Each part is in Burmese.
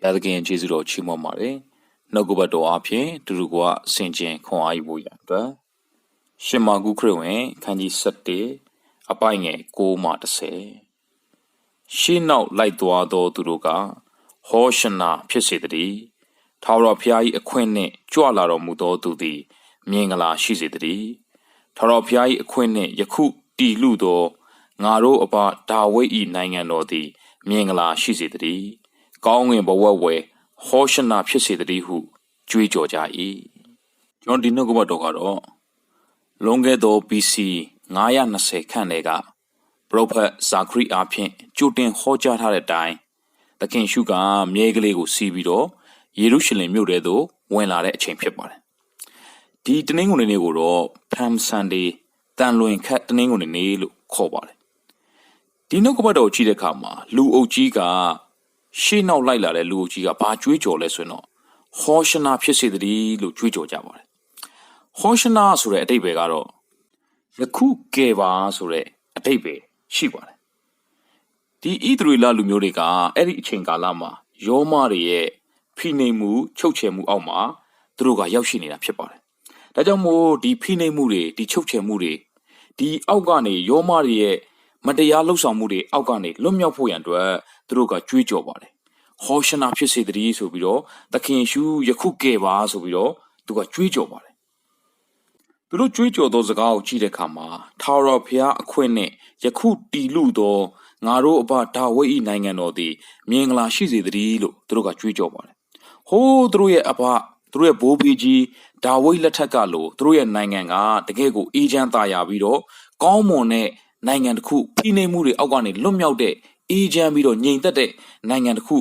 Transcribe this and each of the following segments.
ဘုရားသခင်ယေရှုတော်ချီးမွမ်းပါတယ်နှုတ်ကပတ်တော်အဖြစ်တူတူကဆင်ခြင်ခွန်အားယူဖို့ရအတွက်ရှင်မာကုခရစ်ဝင်ခန်းကြီး7အပိုင်ငယ်6မှ10ရှင်းနောက်လိုက်သွားသောသူတို့ကဟောရှနာဖြစ်စေတည်းထာဝရဘုရား၏အခွင့်နှင့်ကြွလာတော်မူသောသူသည် မြင်္ဂလာရှိစေတည်းထာဝရဘုရား၏အခွင့်နှင့်ယခုတည်လူသောငါတို့အဘဒါဝိဒ်၏နိုင်ငံတော်သည် မြင်္ဂလာရှိစေတည်း ကောင်းငင်ဘဝဝဲဟောရှနာဖြစ်စေတည်းဟုကြွေးကြော်ကြ၏ကျွန်တော်ဒီနှုတ်ကပတ်တော်ကတော့လွန်ခဲ့သော BC 920ခန့်တည်းကပရိုဖက်ဇာခရီအားဖြင့်ကြိုတင်ဟောကြားထားတဲ့အတိုင်းသခင်ရှုကမြေကလေးကိုစီးပြီးတော့ယေရုရှလင်မြို့ထဲသို့ဝင်လာတဲ့အချိန်ဖြစ်ပါတယ်ဒီတနင်္ဂနွေနေ့ကိုတော့ Palm Sunday တန်လွင်ခတ်တနင်္ဂနွေနေ့လို့ခေါ်ပါတယ်ဒီနှုတ်ကပတ်တော်ကိုကြည့်တဲ့အခါမှာလူအုပ်ကြီးက ရှေ့နောက်လိုက်လာတဲ့လူအုပ်ကြီးကဘာကြွေးကြော်လဲဆိုရင်တော့ဟောရှနာဖြစ်စေတည်းလို့ကြွေးကြော်ကြပါတယ်ဟောရှနာဆိုတဲ့အတိတ်ပဲကတော့ယခုကယ်ပါဆိုတဲ့အတိတ်ပဲရှိပါတယ်ဒီဣသရေလလူမျိုးတွေကအဲ့ဒီအချိန်ကာလမှာယောမတွေရဲ့ဖိနှိပ်မှုချုပ်ချယ်မှုအောက်မှာသူတို့ကရောက်ရှိနေတာဖြစ်ပါတယ်ဒါကြောင့်မို့ဒီဖိနှိပ်မှုတွေဒီချုပ်ချယ်မှုတွေဒီအောက်ကနေယောမတွေရဲ့မတရားလှုပ်ဆောင်မှုတွေအောက်ကနေလွတ်မြောက်ဖို့ရန်အတွက် သူတို့ကကြွေးကြော်ပါတယ်ဟောရှနာဖြစ်စေတည်းဆိုပြီးတော့သခင်ရှုယခုကယ်ပါဆိုပြီးတော့သူကကြွေးကြော်ပါတယ်သူတို့ကြွေးကြော်သောစကားကိုကြည့်တဲ့အခါမှာထာဝရဘုရားအခွင့်နဲ့ယခုတီလူသောငါတို့အဘဒါဝိဒ်၏နိုင်ငံတော်သည်မြင်္ဂလာရှိစေတည်းလို့သူတို့ကကြွေးကြော်ပါတယ်ဟိုးသူတို့ရဲ့အဘသူတို့ရဲ့ဘိုးဘေးကြီးဒါဝိဒ်လက်ထက်ကလို့သူတို့ရဲ့နိုင်ငံကတကယ့်ကိုအေးချမ်းသာယာပြီးတော့ကောင်းမွန်တဲ့နိုင်ငံတစ်ခုဖိနှိပ်မှုတွေအောက်ကနေလွတ်မြောက်တဲ့ အေးချမ်းပြီးတော့ငြိမ်သက်တဲ့နိုင်ငံတစ်ခု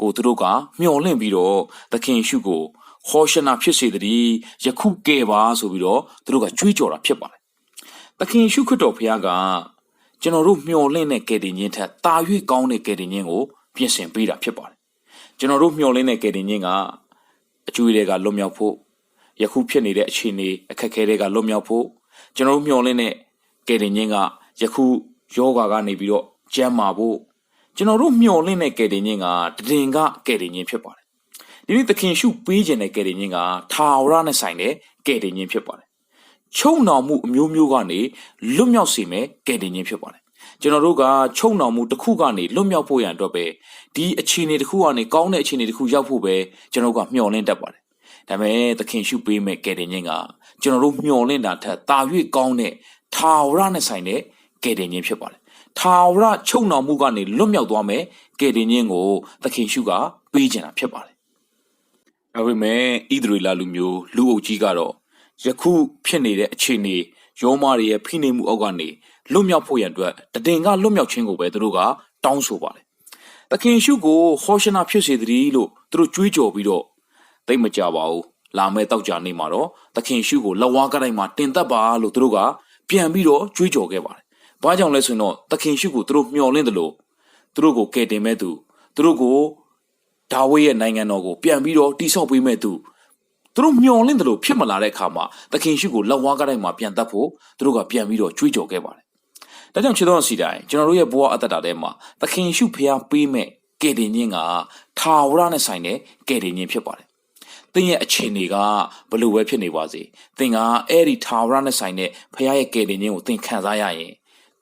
ကိုသူတို့ကမျှော်လင့်ပြီးတော့သခင်ရှုကိုဟောရှနာဖြစ်စေတည်းယခုကဲပါဆိုပြီးတော့သူတို့ကကြွေးကြော်တာဖြစ်ပါတယ်။သခင်ရှုခရစ်တော်ဘုရားကကျွန်တော်တို့မျှော်လင့်တဲ့ကယ်တင်ခြင်းထက်တာ၍ကောင်းတဲ့ကယ်တင်ခြင်းကိုပြင်ဆင်ပေးတာဖြစ်ပါတယ်။ကျွန်တော်တို့မျှော်လင့်တဲ့ကယ်တင်ခြင်းကအကျွေးတွေကလွတ်မြောက်ဖို့ယခုဖြစ်နေတဲ့အခြေအနေအခက်အခဲတွေကလွတ်မြောက်ဖို့ကျွန်တော်တို့မျှော်လင့်တဲ့ကယ်တင်ခြင်းကယခုယောဂါကနေပြီးတော့ကျမ်းမာဖို့ ကျွန်တော်တို့မျှော်လင့်တဲ့ကယ်တင်ခြင်းကတည်င်ကကယ်တင်ခြင်းဖြစ်ပါတယ်ဒီနေ့သခင်ရှုပေးခြင်းတဲ့ကယ်တင်ခြင်းကထာဝရနဲ့ဆိုင်တဲ့ကယ်တင်ခြင်းဖြစ်ပါတယ်ချုံနှောင်မှုအမျိုးမျိုးကနေလွတ်မြောက်စေမယ်ကယ်တင်ခြင်းဖြစ်ပါတယ်ကျွန်တော်တို့ကချုံနှောင်မှုတစ်ခုကနေလွတ်မြောက်ဖို့ရန်အတွက်ပဲဒီအခြေအနေတစ်ခုကနေကောင်းတဲ့အခြေအနေတစ်ခုရောက်ဖို့ပဲကျွန်တော်တို့ကမျှော်လင့်တတ်ပါတယ်ဒါပေမဲ့သခင်ရှုပေးမဲ့ကယ်တင်ခြင်းကကျွန်တော်တို့မျှော်လင့်တာထက်တာ၍ကောင်းတဲ့ထာဝရနဲ့ဆိုင်တဲ့ကယ်တင်ခြင်းဖြစ်ပါတယ် ထာဝရချုပ်နှောင်မှုကနေလွတ်မြောက်သွားမယ်ကယ်တင်ခြင်းကိုသခင်ရှုကပေးခြင်းတာဖြစ်ပါတယ်။ဒါပေမဲ့ဣသရေလလူမျိုးလူအုပ်ကြီးကတော့ယခုဖြစ်နေတဲ့အခြေအနေယောမတွေရဲ့ဖိနှိပ်မှုအောက်ကနေလွတ်မြောက်ဖို့ရန်အတွက်တည်င်ကလွတ်မြောက်ခြင်းကိုပဲသူတို့ကတောင်းဆိုပါတယ်။သခင်ရှုကိုဟောရှနာဖြစ်စေတည်းလို့သူတို့ကြွေးကြော်ပြီးတော့သိမကြပါဘူး။လာမဲ့တောက်ကြနေမှာတော့သခင်ရှုကိုလက်ဝါးကတိုင်းမှာတင်သက်ပါလို့သူတို့ကပြန်ပြီးတော့ကြွေးကြော်ခဲ့ပါတယ် ဘာကြောင့်လဲဆိုရင်တော့သခင်ရှုကိုသူတို့မျှော်လင့်တယ်လို့သူတို့ကိုကယ်တင်မဲ့သူသူတို့ကိုဒါဝိဒ်ရဲ့နိုင်ငံတော်ကိုပြန်ပြီးတော့တိဆောက်ပေးမဲ့သူသူတို့မျှော်လင့်တယ်လို့ဖြစ်မလာတဲ့အခါမှာသခင်ရှုကိုလက်ဝါးကားတိုင်းမှာပြန်တတ်ဖို့သူတို့ကပြန်ပြီးတော့ကြွေးကြော်ခဲ့ပါတယ်။ဒါကြောင့်ခြေတော်စီတိုင်းကျွန်တော်တို့ရဲ့ဘဝအသက်တာထဲမှာသခင်ရှုဖျားပေးမဲ့ကယ်တင်ခြင်းကထာဝရနဲ့ဆိုင်တဲ့ကယ်တင်ခြင်းဖြစ်ပါတယ်။သင်ရဲ့အခြေအနေကဘလို့ပဲဖြစ်နေပါစေ။သင်ကအဲ့ဒီထာဝရနဲ့ဆိုင်တဲ့ဖခင်ရဲ့ကယ်တင်ခြင်းကိုသင်ခံစားရရင်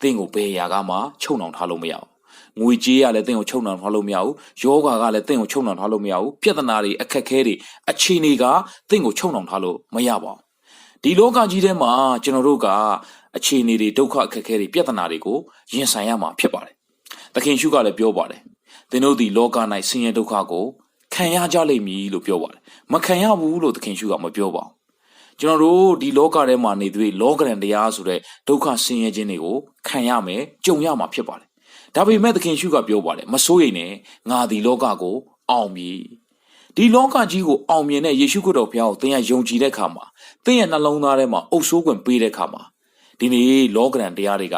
တင့်ကိုဘယ်ရာကမှချုံနှောင်ထားလို့မရဘူးငွေကြေးကလည်းတင့်ကိုချုံနှောင်ထားလို့မရဘူးယောဂါကလည်းတင့်ကိုချုံနှောင်ထားလို့မရဘူးပြဿနာတွေအခက်ခဲတွေအခြေအနေကတင့်ကိုချုံနှောင်ထားလို့မရပါဘူးဒီလောကကြီးထဲမှာကျွန်တော်တို့ကအခြေအနေတွေဒုက္ခအခက်ခဲတွေပြဿနာတွေကိုရင်ဆိုင်ရမှာဖြစ်ပါတယ်သခင်ရှုကလည်းပြောပါတယ်သင်တို့ဒီလောက၌ဆင်းရဲဒုက္ခကိုခံရကြလိမ့်မည်လို့ပြောပါတယ်မခံရဘူးလို့သခင်ရှုကမပြောပါဘူး ကျွန်တော်တို့ဒီလောကထဲမှာနေသွေးလောကရန်တရားဆိုတဲ့ဒုက္ခဆင်းရဲခြင်းတွေကိုခံရမယ်ကြုံရမှာဖြစ်ပါတယ်ဒါပေမဲ့သခင်ရှုကပြောပါတယ်မစိုးရိမ်နဲ့ငါဒီလောကကိုအောင်ပြီဒီလောကကြီးကိုအောင်မြင်တဲ့ယေရှုခရစ်တော်ဘုရားကိုသင်ရယုံကြည်တဲ့အခါမှာသင်ရဲ့နှလုံးသားထဲမှာအုပ်ဆိုးခွင့်ပေးတဲ့အခါမှာဒီနေ့လောကရန်တရားတွေက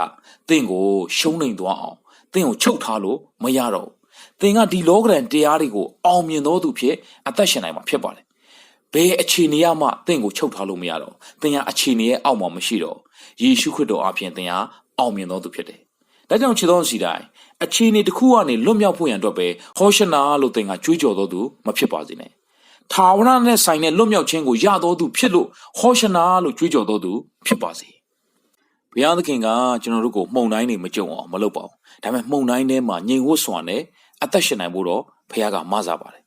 သင်ကိုရှုံးနိမ်သွားအောင်သင်ကိုချုပ်ထားလို့မရတော့ဘူးသင်ကဒီလောကရန်တရားတွေကိုအောင်မြင်တော်သူဖြစ်အသက်ရှင်နိုင်မှာဖြစ်ပါတယ် ဘယ်အခြေအနေရမှတင့်ကိုချုပ်ထားလို့မရတော့သင်ဟာအခြေအနေရဲ့အောက်မှာမရှိတော့ယေရှုခရစ်တော်အပြင်သင်ဟာအောင်မြင်တော်သူဖြစ်တယ်။ဒါကြောင့်ခြေတော်စီတိုင်းအခြေအနေတစ်ခုကနေလွတ်မြောက်ဖို့ရန်အတွက်ပဲဟောရှနာလို့သင်ကကြွေးကြော်တော်သူမဖြစ်ပါစေနဲ့ထာဝရနဲ့ဆိုင်တဲ့လွတ်မြောက်ခြင်းကိုရတော်သူဖြစ်လို့ဟောရှနာလို့ကြွေးကြော်တော်သူဖြစ်ပါစေဘုရားသခင်ကကျွန်တော်တို့ကိုမှုန်တိုင်းတွေမကြုံအောင်မလုပ်ပါဘူးဒါပေမဲ့မှုန်တိုင်းထဲမှာငြိမ်ဝတ်စွာနဲ့အသက်ရှင်နိုင်ဖို့တော့ဘုရားကမဆာပါတယ်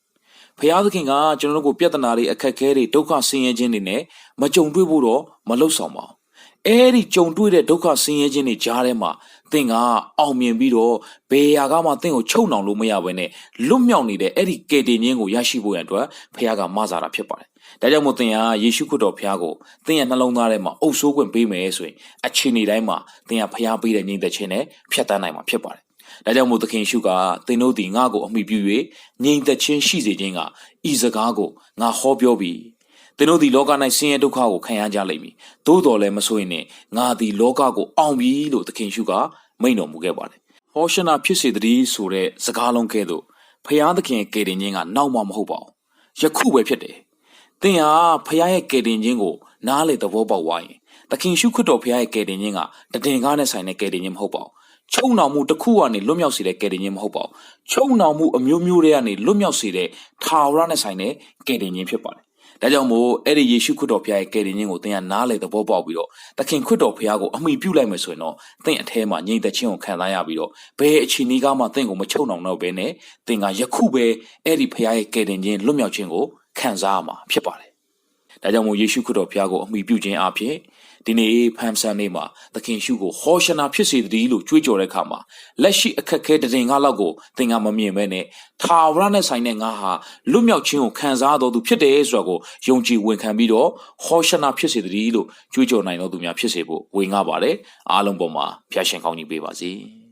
ဖျားသခင်ကကျွန်တော်တို့ကိုပြဿနာတွေအခက်အခဲတွေဒုက္ခဆင်းရဲခြင်းတွေနဲ့မကြုံတွေ့ဖို့တော့မလုပ်ဆောင်ပါဘူး။အဲဒီကြုံတွေ့တဲ့ဒုက္ခဆင်းရဲခြင်းတွေကြားထဲမှာသင်ကအောင်မြင်ပြီးတော့ဘယ်ရာကမှသင်ကိုချုပ်နှောင်လို့မရဘဲနဲ့လွတ်မြောက်နေတဲ့အဲ့ဒီကယ်တင်ခြင်းကိုရရှိဖို့ရန်အတွက်ဖခင်ကမဆာတာဖြစ်ပါတယ်။ဒါကြောင့်မို့သင်ကယေရှုခရစ်တော်ဖခင်ကိုသင်ရဲ့နှလုံးသားထဲမှာအုပ်ဆိုးခွင့်ပေးမယ်ဆိုရင်အချိန်ဒီတိုင်းမှာသင်ကဖခင်ပေးတဲ့ညီသက်ခြင်းနဲ့ဖြတ်တန်းနိုင်မှာဖြစ်ပါတယ်။ ဒါကြောင့်မို့သခင်ရှုကသင်တို့သည်ငါ့ကိုအမိပြု၍ငြိမ်သက်ခြင်းရှိစေခြင်းကဤစကားကိုငါဟောပြောပြီးသင်တို့သည်လောက၌ဆင်းရဲဒုက္ခကိုခံရကြလိမ့်မည်။သို့တော်လည်းမဆိုရင်ငါသည်လောကကိုအောင်ပြီလို့သခင်ရှုကမိန့်တော်မူခဲ့ပါတယ်။ဟောရှနာဖြစ်စေတည်းဆိုတဲ့စကားလုံးကဲ့သို့ဖျားသခင်ကယ်တင်ခြင်းကနောက်မှမဟုတ်ပါဘူး။ယခုပဲဖြစ်တယ်။သင်ဟာဖျားရဲ့ကယ်တင်ခြင်းကိုနားလေသဘောပေါက်သွားရင်သခင်ရှုခရစ်တော်ဖျားရဲ့ကယ်တင်ခြင်းကတည်င်ကားနဲ့ဆိုင်တဲ့ကယ်တင်ခြင်းမဟုတ်ပါဘူး။ ချုံနှောင်မှုတစ်ခုကနေလွတ်မြောက်စေတဲ့ကယ်တင်ခြင်းမဟုတ်ပါဘူး။ချုံနှောင်မှုအမျိုးမျိုးတွေကနေလွတ်မြောက်စေတဲ့ထာဝရနဲ့ဆိုင်တဲ့ကယ်တင်ခြင်းဖြစ်ပါတယ်။ဒါကြောင့်မို့အဲ့ဒီယေရှုခရစ်တော်ဖျားရဲ့ကယ်တင်ခြင်းကိုသင်ကနားလေသဘောပေါက်ပြီးတော့သခင်ခရစ်တော်ဖျားကိုအမိပြုလိုက်မယ်ဆိုရင်တော့သင်အထဲမှာငြိမ်သက်ခြင်းကိုခံစားရပြီးတော့ဘယ်အခြေအနေကမှသင်ကိုမချုံနှောင်တော့ဘဲနဲ့သင်ကယခုပဲအဲ့ဒီဖျားရဲ့ကယ်တင်ခြင်းလွတ်မြောက်ခြင်းကိုခံစားရမှာဖြစ်ပါတယ်။ ဒါကြောင့်မို့ယေရှုခရစ်တော်ဖျားကိုအမိပြုခြင်းအပြင်ဒီနေ့ဖမ်ဆန်နေ့မှာသခင်ရှုကိုဟောရှနာဖြစ်စေတည်းလို့ကြွေးကြော်တဲ့အခါမှာလက်ရှိအခက်ခဲတည်ငါလောက်ကိုသင်ကမမြင်ပဲနဲ့ထာဝရနဲ့ဆိုင်တဲ့ငါဟာလွတ်မြောက်ခြင်းကိုခံစားတော်သူဖြစ်တယ်ဆိုတာကိုယုံကြည်ဝန်ခံပြီးတော့ဟောရှနာဖြစ်စေတည်းလို့ကြွေးကြော်နိုင်တော်သူများဖြစ်စေဖို့ဝေငှပါတယ်အားလုံးပေါ်မှာဖျားရှင်ကောင်းကြီးပေးပါစေ။